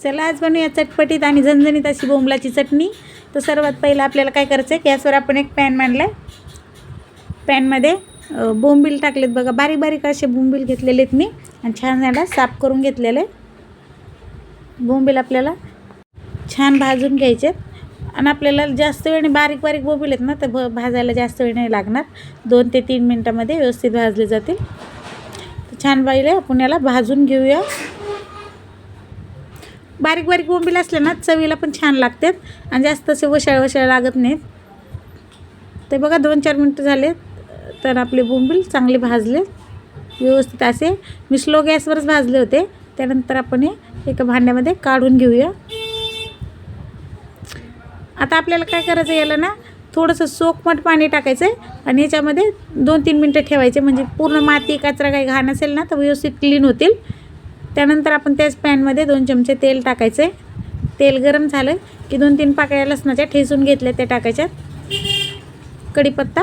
चला आज बनवूया चटपटीत आणि झणझणीत अशी बोंबलाची चटणी. तर सर्वात पहिलं आपल्याला काय करायचं आहे गॅसवर आपण एक पॅन मांडला आहे पॅनमध्ये बोंबील टाकलेत बघा. बारीक बारीक असे बोंबील घेतलेले आहेत मी आणि छान याला साफ करून घेतलेले. बोंबील आपल्याला छान भाजून घ्यायचे आहेत आणि आपल्याला जास्त वेळ बारीक बारीक बोंबील आहेत ना तर भ भाजायला जास्त वेळ नाही लागणार. दोन ते तीन मिनटामध्ये व्यवस्थित भाजले जातील. तर छान पाहिले आपण याला भाजून घेऊया. बारीक बारीक बोंबील असले ना चवीला पण छान लागतात. आणि जास्त असे वशाळ वशाळ लागत नाहीत. ते बघा दोन चार मिनटं झाले तर आपले बोंबील चांगले भाजले. व्यवस्थित असे. मी स्लो गॅसवरच भाजले होते. त्यानंतर आपण हे एका भांड्यामध्ये काढून घेऊया. आता आपल्याला काय करायचं याला ना थोडंसं सोकमट पाणी टाकायचं आहे आणि याच्यामध्ये दोन तीन मिनटं ठेवायचे. म्हणजे पूर्ण माती कचरा काही घाण असेल ना तर व्यवस्थित क्लीन होतील. त्यानंतर आपण त्याच पॅनमध्ये दोन चमचे तेल टाकायचं. तेल गरम झालं की दोन तीन पाकळ्या लसणाच्या ठेसून घेतल्या त्या टाकायच्यात. कढीपत्ता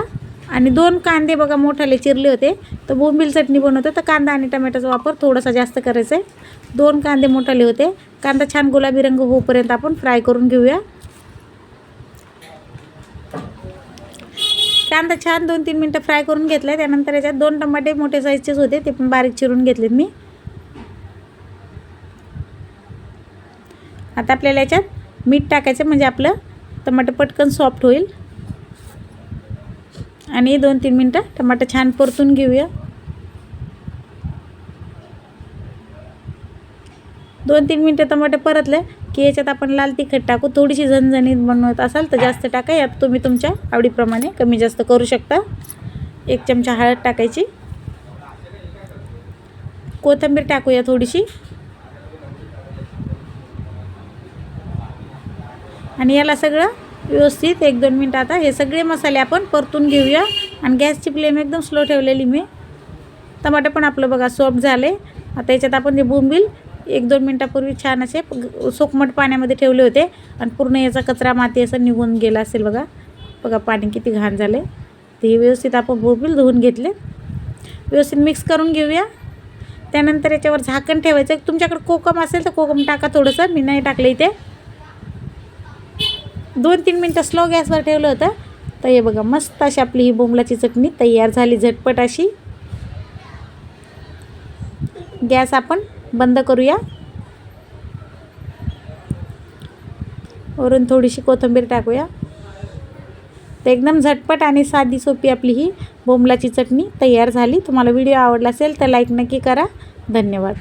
आणि दोन कांदे बघा मोठाले चिरले होते. तर बोंबील चटणी बनवतो तर कांदा आणि टमॅटोचा वापर थोडासा जास्त करायचा आहे. दोन कांदे मोठाले होते. कांदा छान गुलाबी रंग होईपर्यंत आपण फ्राय करून घेऊया. कांदा छान दोन तीन मिनटं फ्राय करून घेतला त्यानंतर याच्यात दोन टमाटे मोठे साईजचेच होते ते पण बारीक चिरून घेतलेत मी. आता आपल्याला याच्यात मीठ टाकायचं म्हणजे आपलं टमाटर पटकन सॉफ्ट होईल. आणि दोन तीन मिनटं टमाटर छान परतून घेऊया. दोन तीन मिनटं टमाटे परतले की याच्यात आपण लाल तिखट टाकू. थोडीशी झणझणीत बनवत असाल तर जास्त टाका यात तुम्ही तुमच्या आवडीप्रमाणे कमी जास्त करू शकता. एक चमचा हळद टाकायची. कोथिंबीर टाकूया थोडीशी. आणि याला सगळं व्यवस्थित एक दोन मिनटं आता हे सगळे मसाले आपण परतून घेऊया. आणि गॅसची फ्लेम एकदम स्लो ठेवलेली मी. टमाटे पण आपलं बघा सॉफ्ट झाले. आता याच्यात आपण जे बोंबील एक दोन मिनटापूर्वी छान असे सोकमट पाण्यामध्ये ठेवले होते. आणि पूर्ण याचा कचरा माती असं निघून गेला असेल बघा. बघा पाणी किती घाण झाले ते हे व्यवस्थित आपण बोंबील धुवून घेतले. व्यवस्थित मिक्स करून घेऊया. त्यानंतर याच्यावर झाकण ठेवायचं. तुमच्याकडे कोकम असेल तर कोकम टाका थोडंसं. मी नाही टाकलं इथे. दोन तीन मिनटं स्लो गॅसवर ठेवलं होतं. तर हे बघा मस्त अशी आपली ही बोंबलाची चटणी तयार झाली झटपट अशी. गॅस आपण बंद करूया. वरून थोडीशी कोथिंबीर टाकूया. तर एकदम झटपट आणि साधी सोपी आपली ही बोंबलाची चटणी तयार झाली. तुम्हाला व्हिडिओ आवडला असेल तर लाईक नक्की करा. धन्यवाद.